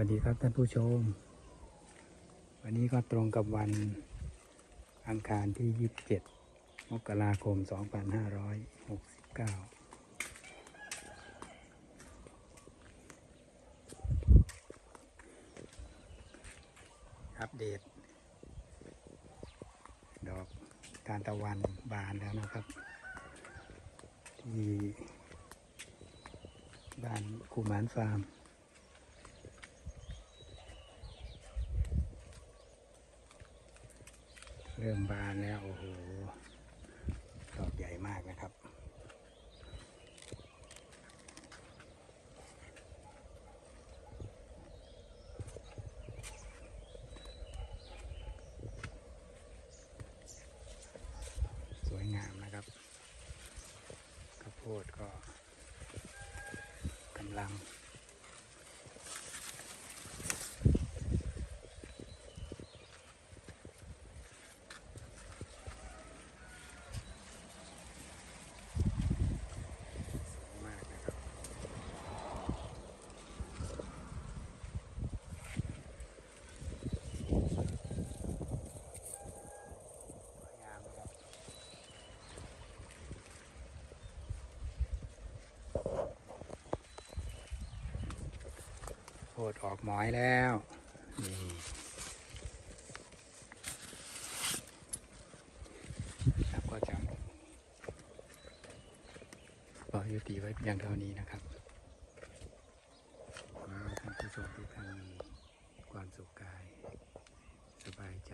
วัสดีครับท่านผู้ชม วันนี้ก็ตรงกับวันอังคารที่ 27 มกราคม 2569อัปเดต ดอกทานตะวันบานแล้วนะครับ ที่บ้านคูมานฟาร์ม เริ่มบานแล้ว โอ้โหดอกใหญ่มากนะครับ สวยงามนะครับข้าวโพดก็กำลัง มากนะครับสวยงามนะครับโพดออกหมอยแล้วนี่ครับก็จะปล่อยยุติไว้เพียงเท่านี้นะครับขอท่านผู้ชมทุกท่านมีความสุขกาย สบายใจ